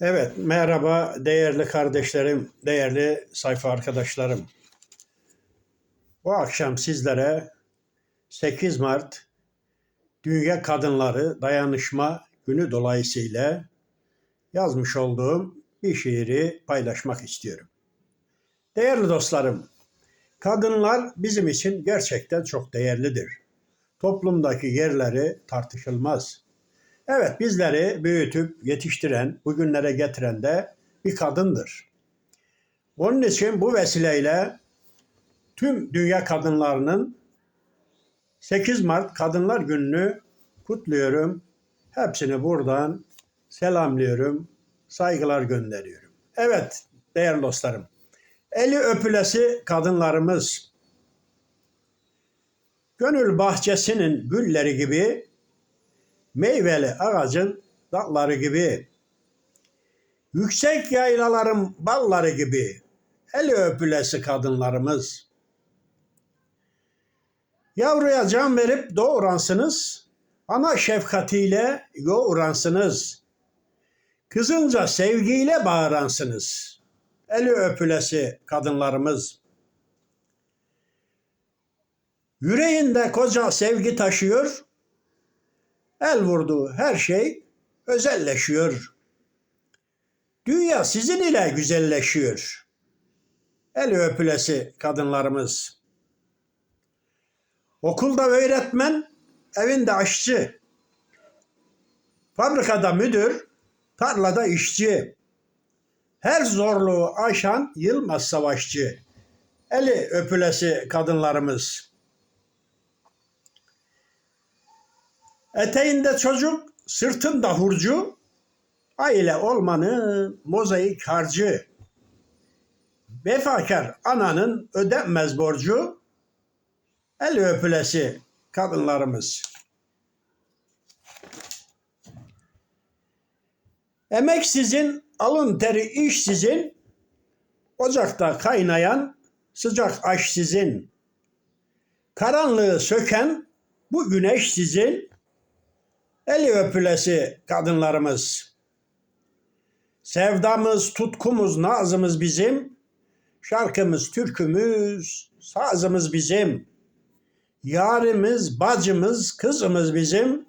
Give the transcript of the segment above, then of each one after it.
Evet, merhaba değerli kardeşlerim, değerli sayfa arkadaşlarım. Bu akşam sizlere 8 Mart Dünya Kadınları Dayanışma Günü dolayısıyla yazmış olduğum bir şiiri paylaşmak istiyorum. Değerli dostlarım, kadınlar bizim için gerçekten çok değerlidir. Toplumdaki yerleri tartışılmaz. Evet bizleri büyütüp yetiştiren, bugünlere getiren de bir kadındır. Onun için bu vesileyle tüm dünya kadınlarının 8 Mart Kadınlar Günü'nü kutluyorum. Hepsini buradan selamlıyorum, saygılar gönderiyorum. Evet değerli dostlarım, eli öpülesi kadınlarımız, gönül bahçesinin gülleri gibi meyveli ağacın dalları gibi, yüksek yaylaların balları gibi, eli öpülesi kadınlarımız. Yavruya can verip doğuransınız, ana şefkatiyle yoğuransınız. Kızınca sevgiyle bağıransınız. Eli öpülesi kadınlarımız. Yüreğinde koca sevgi taşıyor, El vurduğu her şey özelleşiyor. Dünya sizin ile güzelleşiyor. El öpülesi kadınlarımız. Okulda öğretmen, evinde aşçı. Fabrikada müdür, tarlada işçi. Her zorluğu aşan Yılmaz Savaşçı. Eli öpülesi kadınlarımız. Eteğinde çocuk, sırtında hurcu, aile olmanın mozaik harcı. Vefakar ananın ödenmez borcu, el öpülesi kadınlarımız. Emek sizin, alın teri iş sizin, ocakta kaynayan sıcak aş sizin. Karanlığı söken bu güneş sizin, Eli öpülesi kadınlarımız. Sevdamız, tutkumuz, nazımız bizim. Şarkımız, türkümüz, sazımız bizim. Yarimiz, bacımız, kızımız bizim.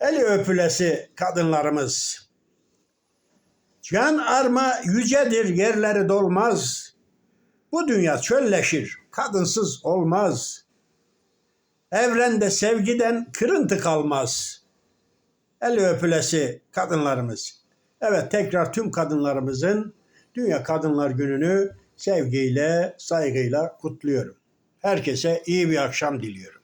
Eli öpülesi kadınlarımız. Can arma yücedir, yerleri dolmaz. Bu dünya çölleşir, kadınsız olmaz.'' Evrende sevgiden kırıntı kalmaz. El öpülesi kadınlarımız. Evet tekrar tüm kadınlarımızın Dünya Kadınlar Günü'nü sevgiyle, saygıyla kutluyorum. Herkese iyi bir akşam diliyorum.